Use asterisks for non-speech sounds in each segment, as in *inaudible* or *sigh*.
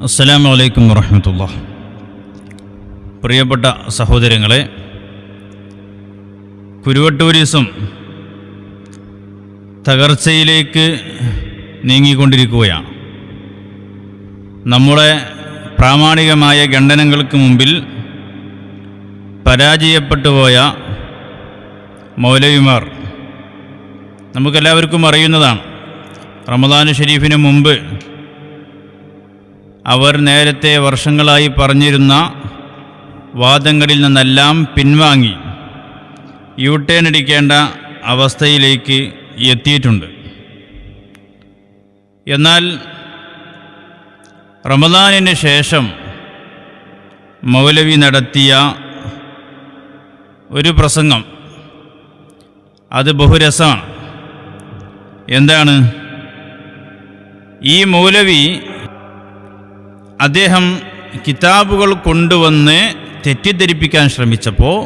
അസ്സലാമു അലൈക്കും വറഹമത്തുള്ള. പ്രിയപ്പെട്ട സഹോദരങ്ങളെ കുരുവട്ടൂരിസം തകർച്ചയിലേക്ക് നീങ്ങിക്കൊണ്ടിരിക്കുകയാണ്. നമ്മുടെ പ്രാമാണികമായ ഖണ്ഡനങ്ങൾക്ക് മുമ്പിൽ പരാജയപ്പെട്ടുപോയ മൗലവിമാർ നമുക്കെല്ലാവർക്കും അറിയുന്നതാണ്. റമദാൻ ഷരീഫിന് മുമ്പ് അവർ നേരത്തെ വർഷങ്ങളായി പറഞ്ഞിരുന്ന വാദങ്ങളിൽ നിന്നെല്ലാം പിൻവാങ്ങി യു ടേൺ അടിക്കേണ്ട അവസ്ഥയിലേക്ക് എത്തിയിട്ടുണ്ട്. എന്നാൽ റമദാനിന് ശേഷം മൗലവി നടത്തിയ ഒരു പ്രസംഗം അത് ബഹുരസമാണ്. എന്താണ്? ഈ മൗലവി അദ്ദേഹം കിതാബുകൾ കൊണ്ടുവന്ന് തെറ്റിദ്ധരിപ്പിക്കാൻ ശ്രമിച്ചപ്പോൾ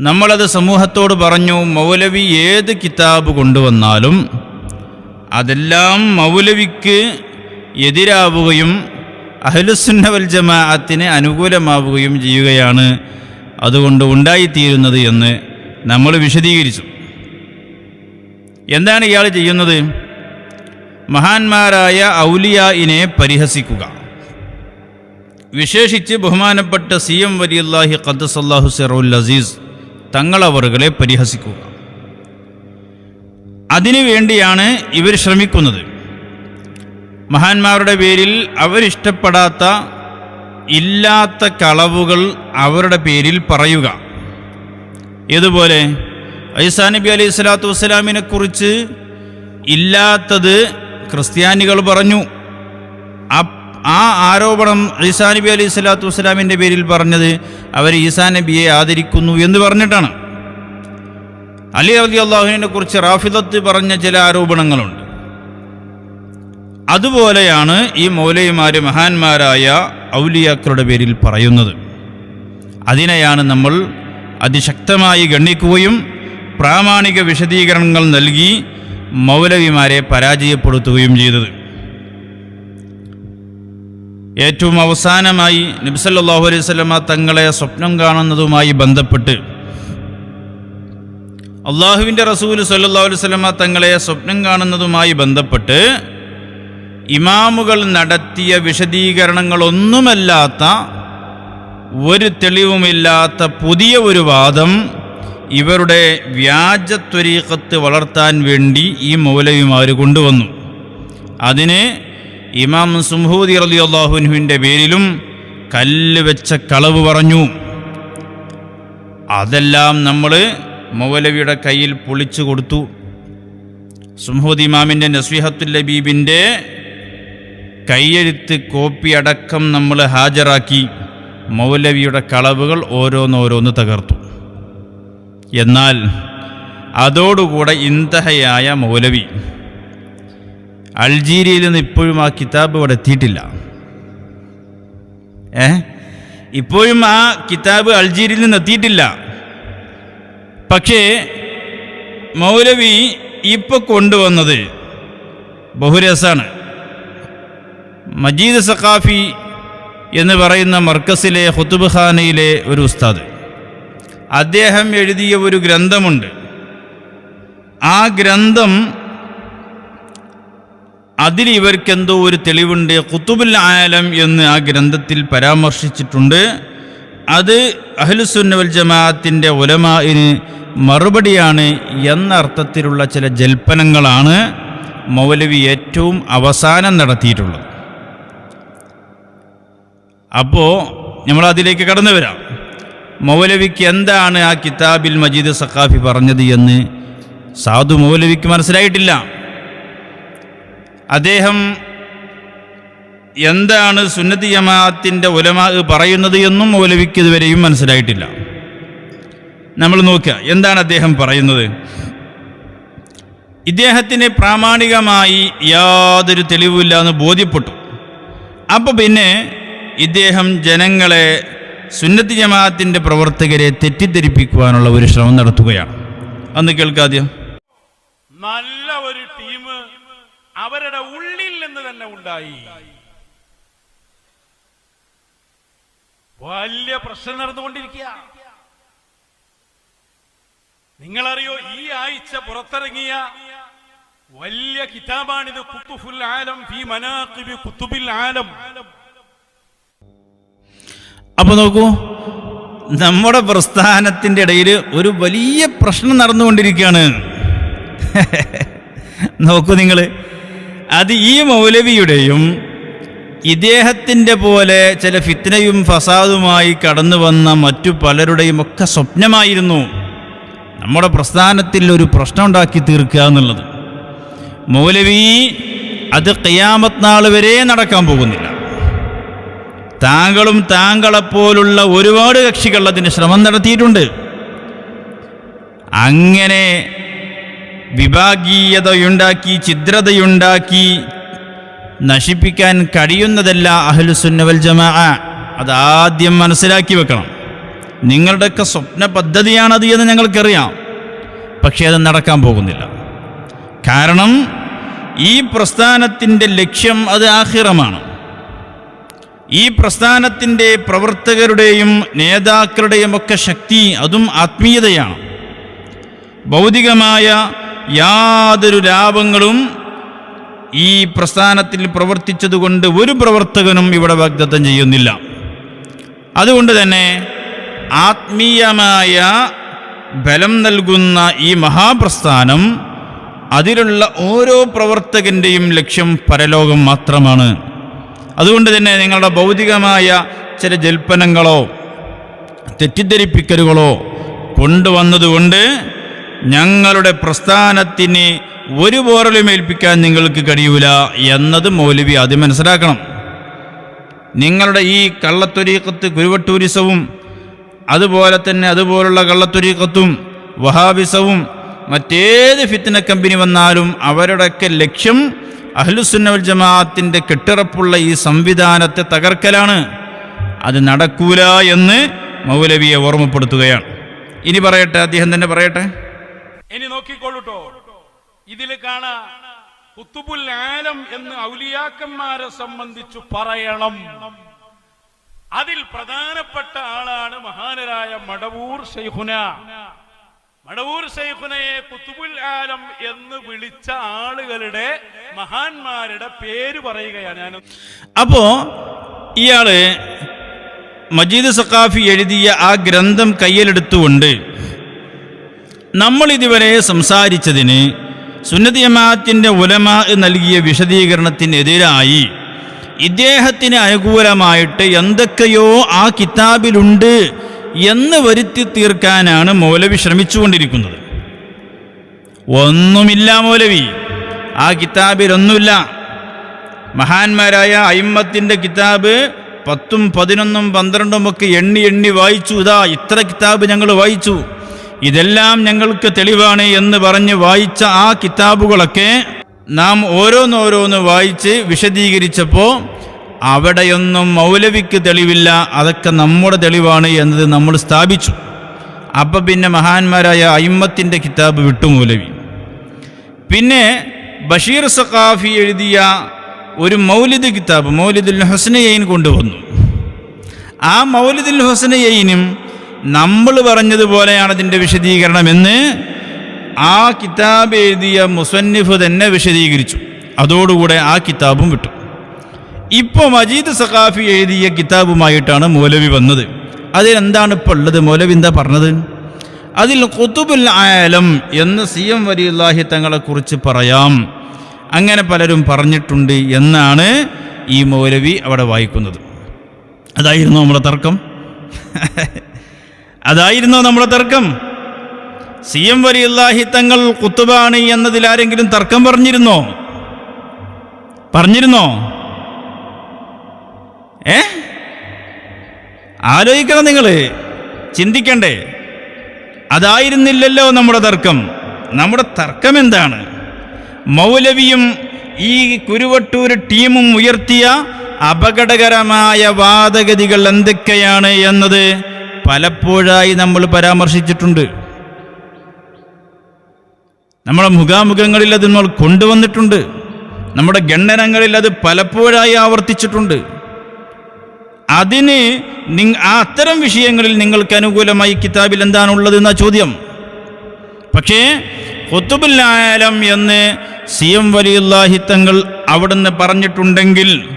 നമ്മളത് സമൂഹത്തോട് പറഞ്ഞു മൗലവി ഏത് കിതാബ് കൊണ്ടുവന്നാലും അതെല്ലാം മൗലവിക്ക് എതിരാവുകയും അഹലുസുന്നവൽ ജമാഅത്തിന് അനുകൂലമാവുകയും ചെയ്യുകയാണ് അതുകൊണ്ട് ഉണ്ടായിത്തീരുന്നത് എന്ന് നമ്മൾ വിശദീകരിച്ചു. എന്താണ് ഇയാൾ ചെയ്യുന്നത്? മഹാന്മാരായ ഔലിയായിനെ പരിഹസിക്കുക. വിശേഷിച്ച് ബഹുമാനപ്പെട്ട സി എം വലിയല്ലാഹി ഖദ്സല്ലാഹു സിറുൽ അസീസ് തങ്ങളവറുകളെ പരിഹസിക്കുക. അതിനു വേണ്ടിയാണ് ഇവർ ശ്രമിക്കുന്നത്. മഹാന്മാരുടെ പേരിൽ അവരിഷ്ടപ്പെടാത്ത ഇല്ലാത്ത കളവുകൾ അവരുടെ പേരിൽ പറയുക. ഇതുപോലെ ഐസാ നബി അലൈഹി സ്വലാത്തു വസ്സലാമിനെക്കുറിച്ച് ഇല്ലാത്തത് ക്രിസ്ത്യാനികൾ പറഞ്ഞു ആ- ആരോപണം ഈസാ നബി അലൈഹി സ്വലാത്തു വസ്സലാമിന്റെ പേരിൽ പറഞ്ഞത് അവർ ഈസാ നബിയെ ആദരിക്കുന്നു എന്ന് പറഞ്ഞിട്ടാണ്. അലി അലി അള്ളാഹുവിനെ കുറിച്ച് റാഫിദത്ത് പറഞ്ഞ ചില ആരോപണങ്ങളുണ്ട്. അതുപോലെയാണ് ഈ മൗലയുമാർ മഹാന്മാരായ ഔലിയാക്കളുടെ പേരിൽ പറയുന്നത്. അതിനെയാണ് നമ്മൾ അതിശക്തമായി ഗണ്ണിക്കുകയും പ്രാമാണിക വിശദീകരണങ്ങൾ നൽകി മൗലവിമാരെ പരാജയപ്പെടുത്തുകയും ചെയ്തത്. ഏറ്റവും അവസാനമായി നബ്സല്ലാഹു അലൈഹി സ്വലമ തങ്ങളെ സ്വപ്നം കാണുന്നതുമായി ബന്ധപ്പെട്ട് അള്ളാഹുവിന്റെ റസൂൽ സല്ലാ അലൈഹി സ്വലമ തങ്ങളെ സ്വപ്നം കാണുന്നതുമായി ബന്ധപ്പെട്ട് ഇമാമുകൾ നടത്തിയ വിശദീകരണങ്ങളൊന്നുമല്ലാത്ത ഒരു തെളിവുമില്ലാത്ത പുതിയ ഒരു വാദം ഇവരുടെ വ്യാജത്വരീക്കത്ത് വളർത്താൻ വേണ്ടി ഈ മൗലവിമാർ കൊണ്ടുവന്നു. അതിന് ഇമാം സുംഹൂദി അലി അള്ളാഹുനുവിന്റെ പേരിലും കല്ല് വെച്ച കളവ് പറഞ്ഞു. അതെല്ലാം നമ്മൾ മൗലവിയുടെ കയ്യിൽ പൊളിച്ചു കൊടുത്തു. സുംഹൂദ് ഇമാമിന്റെ നസ്വിഹത്തുൽ ലബീബിന്റെ കയ്യെഴുത്ത് കോപ്പി അടക്കം നമ്മൾ ഹാജരാക്കി. മൗലവിയുടെ കളവുകൾ ഓരോന്നോരോന്ന് തകർത്തു. എന്നാൽ അതോടുകൂടെ ഇന്തഹയായ മൗലവി അൾജീരിയയിൽ നിന്ന് ഇപ്പോഴും ആ കിതാബ് ഇവിടെ എത്തിയിട്ടില്ല. ഏ? ഇപ്പോഴും ആ കിതാബ് അൾജീരിയയിൽ നിന്ന് എത്തിയിട്ടില്ല. പക്ഷേ മൗലവി ഇപ്പോൾ കൊണ്ടുവന്നത് ബഹുരസാണ്. മജീദ് സഖാഫി എന്ന് പറയുന്ന മർക്കസിലെ ഹുത്തുബ് ഖാനയിലെ ഒരു ഉസ്താദ്. അദ്ദേഹം എഴുതിയ ഒരു ഗ്രന്ഥമുണ്ട്. ആ ഗ്രന്ഥം അതിൽ ഇവർക്കെന്തോ ഒരു തെളിവുണ്ട്. കുത്തുബുൽ ആലം എന്ന് ആ ഗ്രന്ഥത്തിൽ പരാമർശിച്ചിട്ടുണ്ട്. അത് അഹ്ലുസുന്നവൽ ജമാഅത്തിന്റെ ഉലമായിന് മറുപടിയാണ് എന്ന അർത്ഥത്തിലുള്ള ചില ജൽപ്പനങ്ങളാണ് മൗലവി ഏറ്റവും അവസാനം നടത്തിയിട്ടുള്ളത്. അപ്പോൾ നമ്മൾ അതിലേക്ക് കടന്നു വരാം. മൗലവിക്ക് എന്താണ് ആ കിതാബിൽ മജീദ് സഖാഫി പറഞ്ഞത് എന്ന് സാധു മൗലവിക്ക് മനസ്സിലായിട്ടില്ല. അദ്ദേഹം എന്താണ് സുന്നതി ജമാഅത്തിന്റെ ഉലമാ പറയുന്നത് എന്നും മൗലവിക്ക് ഇതുവരെയും മനസ്സിലായിട്ടില്ല. നമ്മൾ നോക്കുക എന്താണ് അദ്ദേഹം പറയുന്നത്? ഇദ്ദേഹത്തിന് പ്രാമാണികമായി യാതൊരു തെളിവുമില്ല എന്ന് ബോധ്യപ്പെട്ടു. അപ്പോൾ പിന്നെ ഇദ്ദേഹം ജനങ്ങളെ സുന്നത്ത് ജമാഅത്തിന്റെ പ്രവർത്തകരെ തെറ്റിദ്ധരിപ്പിക്കുവാനുള്ള ഒരു ശ്രമം നടത്തുകയാണ്. അന്ന് കേൾക്കാദ്യം നല്ല ഒരു ടീം അവരുടെ ഉള്ളിൽ നിന്ന് തന്നെ ഉണ്ടായി. വലിയ പ്രശ്നം നടന്നുകൊണ്ടിരിക്കുക. നിങ്ങളറിയോ ഈ ആഴ്ച പുറത്തിറങ്ങിയ വലിയ കിതാബാണിത് കുത്തുഫുൽ ആലം ഫി മനാഖിബി കുത്തുബിൽ ആലം. അപ്പൊ നോക്കൂ നമ്മുടെ പ്രസ്ഥാനത്തിന്റെ ഇടയിൽ ഒരു വലിയ പ്രശ്നം നടന്നുകൊണ്ടിരിക്കുകയാണ്. *laughs* നോക്കൂ നിങ്ങൾ അത് ഈ മൗലവിയുടെയും ഇദ്ദേഹത്തിന്റെ പോലെ ചില ഫിത്നയും ഫസാദുമായി കടന്നു വന്ന മറ്റു പലരുടെയും ഒക്കെ സ്വപ്നമായിരുന്നു. നമ്മുടെ പ്രസ്ഥാനത്തിൽ ഒരു പ്രശ്നം ഉണ്ടാക്കി തീർക്കുക എന്നുള്ളത്. മൗലവി അത് ഖിയാമത്ത് നാൾ വരെ നടക്കാൻ പോകുന്നില്ല. താങ്കളും താങ്കളെപ്പോലുള്ള ഒരുപാട് കക്ഷികൾ അതിന് ശ്രമം നടത്തിയിട്ടുണ്ട്. അങ്ങനെ വിഭാഗീയതയുണ്ടാക്കി ഛിദ്രതയുണ്ടാക്കി നശിപ്പിക്കാൻ കഴിയുന്നതല്ല അഹ്ലുസുന്നവൽ ജമാ അതാദ്യം മനസ്സിലാക്കി വെക്കണം. നിങ്ങളുടെയൊക്കെ സ്വപ്ന പദ്ധതിയാണത് എന്ന് ഞങ്ങൾക്കറിയാം. പക്ഷേ അത് നടക്കാൻ പോകുന്നില്ല. കാരണം ഈ പ്രസ്ഥാനത്തിന്റെ ലക്ഷ്യം അത് ആഹിറമാണ്. ഈ പ്രസ്ഥാനത്തിന്റെ പ്രവർത്തകരുടെയും നേതാക്കളുടെയും ഒക്കെ ശക്തി അതും ആത്മീയതയാണ്. ഭൗതികമായ യാതൊരു ലാഭങ്ങളും ഈ പ്രസ്ഥാനത്തിൽ പ്രവർത്തിച്ചതുകൊണ്ട് ഒരു പ്രവർത്തകനും ഇവിടെ വാഗ്ദത്തം ചെയ്യുന്നില്ല. അതുകൊണ്ട് തന്നെ ആത്മീയമായ ബലം നൽകുന്ന ഈ മഹാപ്രസ്ഥാനം അതിലുള്ള ഓരോ പ്രവർത്തകന്റെയും ലക്ഷ്യം പരലോകം മാത്രമാണ്. അതുകൊണ്ട് തന്നെ നിങ്ങളുടെ ഭൗതികമായ ചില ജൽപ്പനങ്ങളോ തെറ്റിദ്ധരിപ്പിക്കലുകളോ കൊണ്ടുവന്നതുകൊണ്ട് ഞങ്ങളുടെ പ്രസ്ഥാനത്തിന് ഒരു പോറലും ഏൽപ്പിക്കാൻ നിങ്ങൾക്ക് കഴിയൂല എന്നത് മൗലവി ആദ്യം മനസ്സിലാക്കണം. നിങ്ങളുടെ ഈ കള്ളത്തൊരീക്കത്ത് കുരുവട്ടൂരിസവും അതുപോലെ തന്നെ അതുപോലുള്ള കള്ളത്തൊരീക്കത്തും വഹാബിസവും മറ്റേത് ഫിത്തിന കമ്പനി വന്നാലും അവരുടെയൊക്കെ ലക്ഷ്യം അഹ്ലുസുന്നവൽ ജമാഅത്തിന്റെ കെട്ടിറപ്പുള്ള ഈ സംവിധാനത്തെ തകർക്കലാണ്. അത് നടക്കൂല എന്ന് മൗലവിയെ ഓർമ്മപ്പെടുത്തുകയാണ്. ഇനി പറയട്ടെ അദ്ദേഹം തന്നെ പറയട്ടെ. ഇനി നോക്കിക്കോളൂട്ടോ. ഇതിൽ കാണാ കുത്തുബുൽ ആലം എന്ന് ഔലിയാക്കന്മാരെ സംബന്ധിച്ചു പറയണം. അതിൽ പ്രധാനപ്പെട്ട ആളാണ് മഹാനരായ മടവൂർ ഷെയ്ഖുന മടവൂർ ഷെയ്ഖുനയെ കുത്തുബുൽ ആലം എന്ന് വിളിച്ച ആളുകളുടെ മഹാന്മാരുടെ പേര് പറയുകയാണ് ഞാൻ. അപ്പോ ഇയാൾ മജീദ് സഖാഫി എഴുതിയ ആ ഗ്രന്ഥം കയ്യിലെടുത്തുകൊണ്ട് നമ്മൾ ഇതുവരെ സംസാരിച്ചതിന് സുന്നതി ജമാഅത്തിന്റെ ഉലമ നൽകിയ വിശദീകരണത്തിനെതിരായി ഇദ്ദേഹത്തിന് അനുകൂലമായിട്ട് എന്തൊക്കെയോ ആ കിതാബിലുണ്ട് എന്ന് വരുത്തി തീർക്കാനാണ് മൗലവി ശ്രമിച്ചുകൊണ്ടിരിക്കുന്നത്. ഒന്നുമില്ല മൗലവി. ആ കിതാബിലൊന്നുമില്ല. മഹാന്മാരായ അയിമ്മത്തിന്റെ കിതാബ് പത്തും പതിനൊന്നും പന്ത്രണ്ടും ഒക്കെ എണ്ണി എണ്ണി വായിച്ചു. ഇതാ ഇത്ര കിതാബ് ഞങ്ങൾ വായിച്ചു. ഇതെല്ലാം ഞങ്ങൾക്ക് തെളിവാണ് എന്ന് പറഞ്ഞ് വായിച്ച ആ കിതാബുകളൊക്കെ നാം ഓരോന്നോരോന്ന് വായിച്ച് വിശദീകരിച്ചപ്പോൾ അവിടെയൊന്നും മൗലവിക്ക് തെളിവില്ല. അതൊക്കെ നമ്മുടെ തെളിവാണ് എന്നത് നമ്മൾ സ്ഥാപിച്ചു. അപ്പം പിന്നെ മഹാന്മാരായ അയിമ്മത്തിന്റെ കിതാബ് വിട്ടു മൗലവി. പിന്നെ ബഷീർ സഖാഫി എഴുതിയ ഒരു മൗലിദ് കിതാബ് മൗലിദുൽ ഹുസ്നയൈൻ കൊണ്ടുവന്നു. ആ മൗലിദുൽ ഹുസ്നയൈനും നമ്മൾ പറഞ്ഞതുപോലെയാണ് അതിന്റെ വിശദീകരണമെന്ന് ആ കിതാബ് എഴുതിയ മുസന്നിഫ് തന്നെ വിശദീകരിച്ചു. അതോടുകൂടെ ആ കിതാബും വിട്ടു. ഇപ്പോൾ മജീദ് സഖാഫി എഴുതിയ കിതാബുമായിട്ടാണ് മൗലവി വന്നത്. അതിലെന്താണ് ഇപ്പോൾ ഉള്ളത്? മൗലവി എന്താ പറഞ്ഞത്? അതിൽ കുത്തുബുൽ ആലം എന്ന് സി എം വലിയുല്ലാഹി തങ്ങളെക്കുറിച്ച് പറയാം. അങ്ങനെ പലരും പറഞ്ഞിട്ടുണ്ട് എന്നാണ് ഈ മൗലവി അവിടെ വായിക്കുന്നത്. അതായിരുന്നു നമ്മുടെ തർക്കം? *laughs* അതായിരുന്നു നമ്മുടെ തർക്കം? സി എം വലിയുല്ലാഹി തങ്ങൾ കുത്തുബാണ് എന്നതിലാരെങ്കിലും തർക്കം പറഞ്ഞിരുന്നോ? പറഞ്ഞിരുന്നോ? ഏ? ആലോചിക്കണം നിങ്ങൾ ചിന്തിക്കണ്ടേ. അതായിരുന്നില്ലല്ലോ നമ്മുടെ തർക്കം. നമ്മുടെ തർക്കം എന്താണ്? മൗലവിയും ഈ കുരുവട്ടൂർ ടീമും ഉയർത്തിയ അപകടകരമായ വാദഗതികൾ എന്തൊക്കെയാണ് എന്നത് പലപ്പോഴായി നമ്മൾ പരാമർശിച്ചിട്ടുണ്ട്. നമ്മുടെ മുഖാമുഖങ്ങളിൽ അത് നമ്മൾ കൊണ്ടുവന്നിട്ടുണ്ട്. നമ്മുടെ ഗണ്ണനങ്ങളിൽ അത് പലപ്പോഴായി ആവർത്തിച്ചിട്ടുണ്ട്. അതിന് അത്തരം വിഷയങ്ങളിൽ നിങ്ങൾക്ക് അനുകൂലമായി കിതാബിൽ എന്താണുള്ളത് എന്ന ചോദ്യം. പക്ഷേ ഖുത്തുബുല്ലാലം എന്ന് സി എം വലിയുല്ലാഹി തങ്ങൾ അവിടുന്ന് പറഞ്ഞിട്ടുണ്ടെങ്കിൽ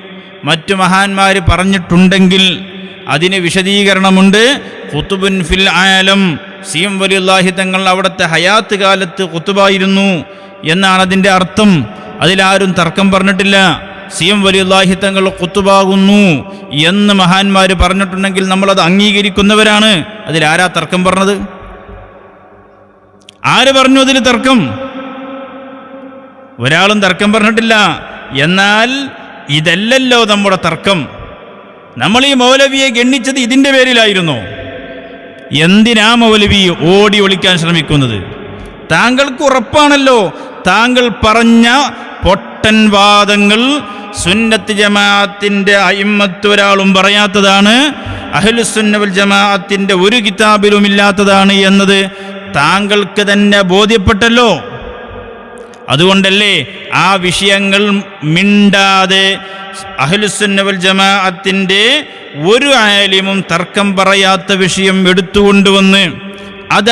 മറ്റു മഹാന്മാർ പറഞ്ഞിട്ടുണ്ടെങ്കിൽ അതിന് വിശദീകരണമുണ്ട്. ഖുത്തുബുൻ ഫിൽ ആയാലും സി എം വലിയുല്ലാഹി തങ്ങൾ അവിടുത്തെ ഹയാത്ത് കാലത്ത് കുത്തുബായിരുന്നു എന്നാണ് അതിന്റെ അർത്ഥം. അതിലാരും തർക്കം പറഞ്ഞിട്ടില്ല. സി എം വലിയുല്ലാഹി തങ്ങൾ കുത്തുപാകുന്നു എന്ന് മഹാന്മാർ പറഞ്ഞിട്ടുണ്ടെങ്കിൽ നമ്മളത് അംഗീകരിക്കുന്നവരാണ്. അതിൽ ആരാ തർക്കം പറഞ്ഞത്? ആര് പറഞ്ഞു അതിൽ തർക്കം? ഒരാളും തർക്കം പറഞ്ഞിട്ടില്ല. എന്നാൽ ഇതല്ലല്ലോ നമ്മുടെ തർക്കം. നമ്മൾ ഈ മൗലവിയെ ഗണ്ണിച്ചത് ഇതിന്റെ പേരിലായിരുന്നു. എന്തിനാ മൗലവി ഓടി ഒളിക്കാൻ ശ്രമിക്കുന്നത്? താങ്കൾക്ക് ഉറപ്പാണല്ലോ. താങ്കൾ പറഞ്ഞ പൊട്ടൻ വാദങ്ങൾ സുന്നത്ത് ജമാഅത്തിന്റെ അയിമ്മത്ത് ഒരാളും പറയാത്തതാണ് അഹ്ലുസുന്നവൽ ജമാഅത്തിന്റെ ഒരു കിതാബിലും ഇല്ലാത്തതാണ് എന്നത് താങ്കൾക്ക് തന്നെ ബോധ്യപ്പെട്ടല്ലോ. അതുകൊണ്ടല്ലേ ആ വിഷയങ്ങൾ മിണ്ടാതെ അഹ്ലുസുന്നവൽ ജമാഅത്തിന്റെ ഒരു ആലിമും തർക്കം പറയാത്ത വിഷയം എടുത്തുകൊണ്ടുവന്ന്